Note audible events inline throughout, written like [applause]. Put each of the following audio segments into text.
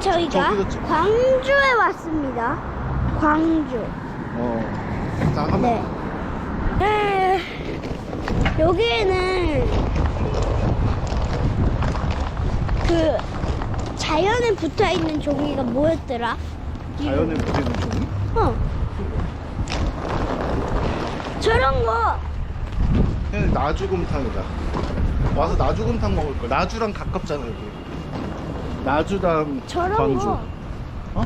지금은 저희가 저기도 찍- 광주에 왔습니다. 광주. 어. 네. 네. 여기에는 그 자연에 붙어 있는 종이가 뭐였더라? 자연에 묻히는 종이? 어. 저런 거. 그냥 나주곰탕이다. 와서 나주곰탕 먹을 거. 나주랑 가깝잖아 여기. 나주당 저런 광주. 거. 어?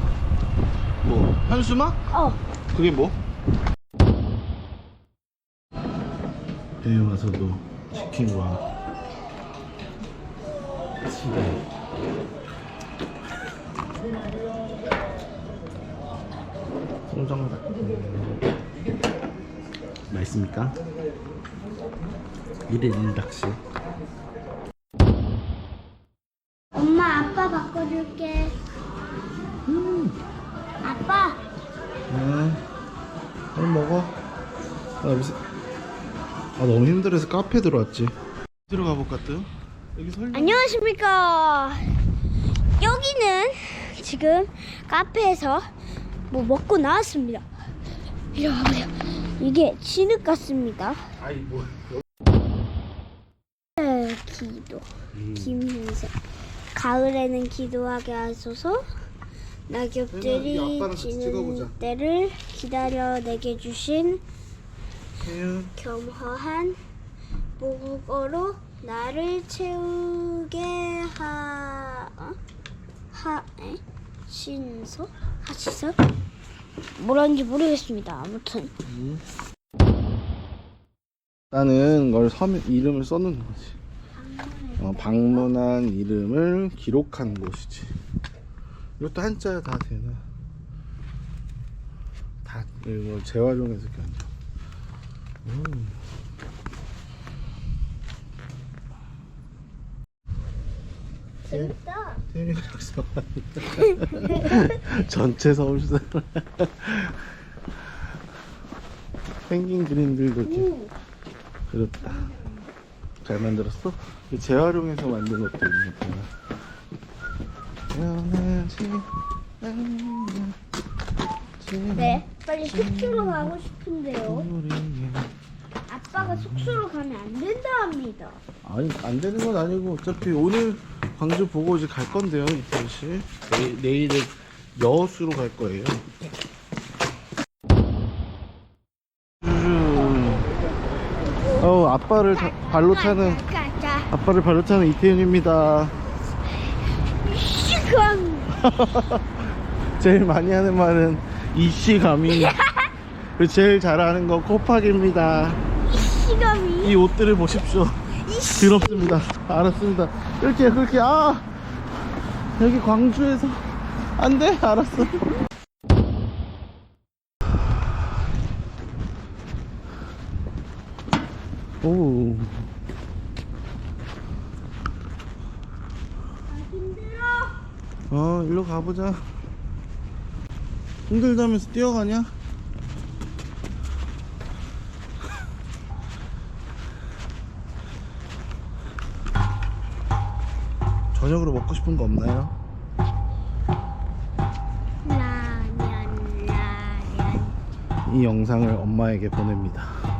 뭐 현수막? 어. 그게 뭐? 여기 와서도 치킨과 치킨. 송정닭. 맛있습니까? 1일 1닭씩. 엄마 아빠 바꿔줄게. 아빠. 응. 빨리 먹어. 아, 무슨... 아, 너무 힘들어서 카페 들어왔지. 들어가 볼까, 또? 여기 설명. 안녕하십니까. 여기는 지금 카페에서 뭐 먹고 나왔습니다. 이리 와보세요. 이게 진흙 같습니다. 아이, 뭐. 네, 기도. 김현세. 가을에는 기도하게 하소서. 낙엽들이 이 아빠랑 같이 지는 찍어보자. 때를 기다려 내게 주신 혜윤. 겸허한 모국어로 나를 채우게 하... 어? 하... 에? 신소? 하시서? 뭐라는지 모르겠습니다. 아무튼 나는 걸 서면 이름을 써놓는 거지. 어, 방문한 이름을 기록한 곳이지. 이것도 한자야 다 되나? 다 이거 재활용해서 견적. 음. 재밌다. 작성. [laughs] 전체 서울시 생긴 [laughs] 그림들도 이렇게 오, 그렸다. 잘 만들었어? 이 재활용해서 만든 것도 있구나. 않는 네, 빨리 숙소로 가고 싶은데요. 아빠가 숙소로 가면 안 된다 합니다. 아니 안 되는 건 아니고 어차피 오늘 광주 보고 이제 갈 건데요 이태희 씨 내, 내일은 여수로 갈 거예요. 어 아빠를 자- 발로 가자. 아빠를 발로 타는 이태윤입니다. 시간. [laughs] 제일 많이 하는 말은 이씨감이 [laughs] 제일 잘하는 건 코팍입니다. 시간이. 이 옷들을 보십시오. 더럽습니다. 알았습니다. 그렇게 그렇게 아 여기 광주에서 안돼 알았어. 오 힘들어. 어 일로 가보자. 힘들다면서 뛰어가냐? 저녁으로 먹고 싶은 거 없나요? 라면 라면. 이 영상을 엄마에게 보냅니다.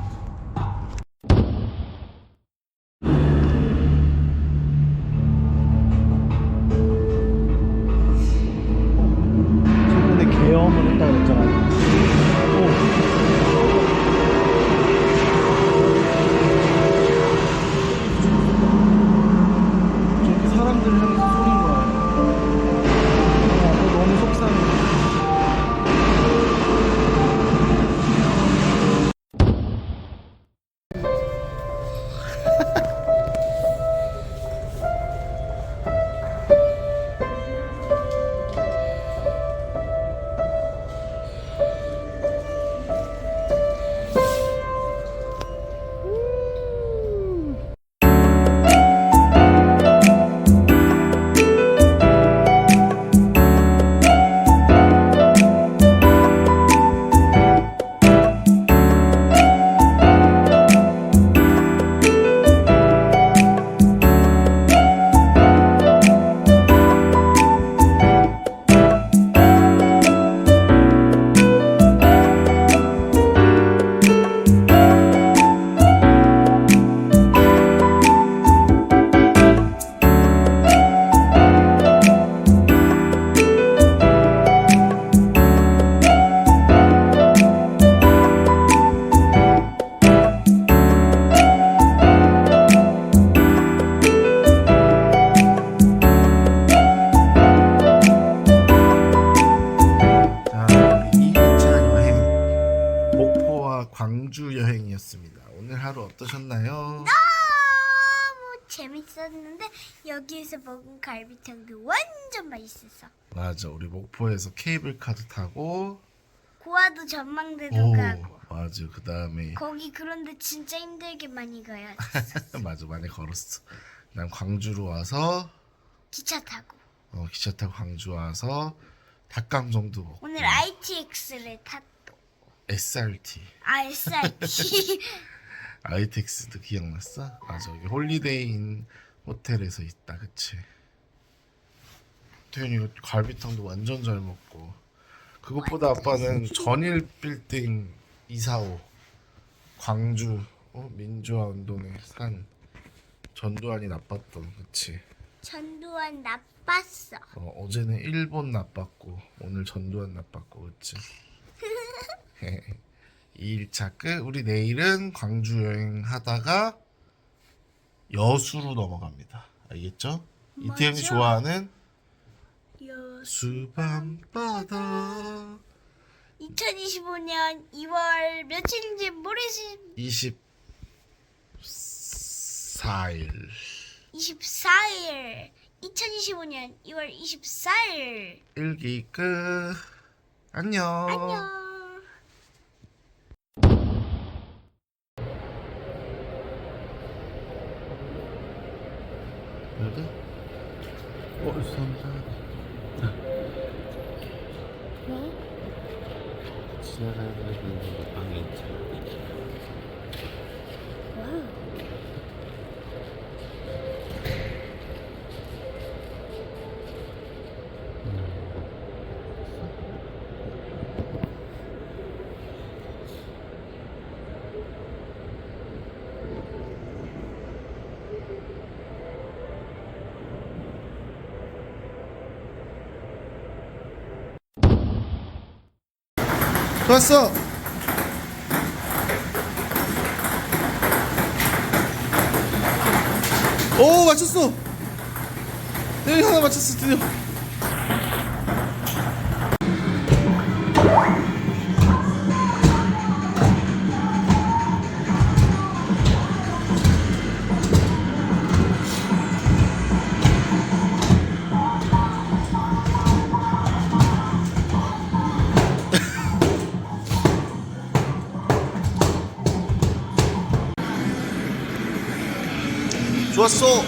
재밌었는데 여기에서 먹은 갈비탕도 완전 맛있었어. 맞아, 우리 목포에서 케이블카도 타고 고아도 전망대도 오, 가고 맞아. 그 다음에 거기 그런데 진짜 힘들게 많이 가야 [laughs] 돼. 맞아, 많이 걸었어. 난 광주로 와서 기차 타고 어, 기차 타고 광주 와서 닭강정도 먹고 오늘 ITX를 탔고 SRT, 아 SRT [laughs] ITX도 기억났어? 맞아, 여기 홀리데이인 호텔에서 있다, 그치? 태현이 갈비탕도 완전 잘 먹고 그것보다 아빠는 전일 빌딩 245 광주 어? 민주화 운동의 산 전두환이 나빴던 그치? 전두환 나빴어. 어, 어제는 일본 나빴고 오늘 전두환 나빴고 그치? [laughs] [laughs] 2일차 끝 우리 내일은 광주 여행 하다가 여수로 넘어갑니다. 알겠죠? 이태현이 맞아. 좋아하는 여- 수밤바다. 2025년 2월 며칠인지 모르겠 24일. 24일. 2025년 2월 24일. 일기 끝. 안녕. 안녕. 여기? 어, 감사합니다. 지나가야 되는 왔어. 오 맞췄어. 여기 하나 맞췄어 드디어. 좋았어.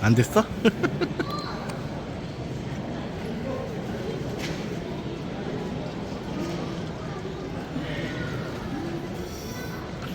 안 됐어? [laughs]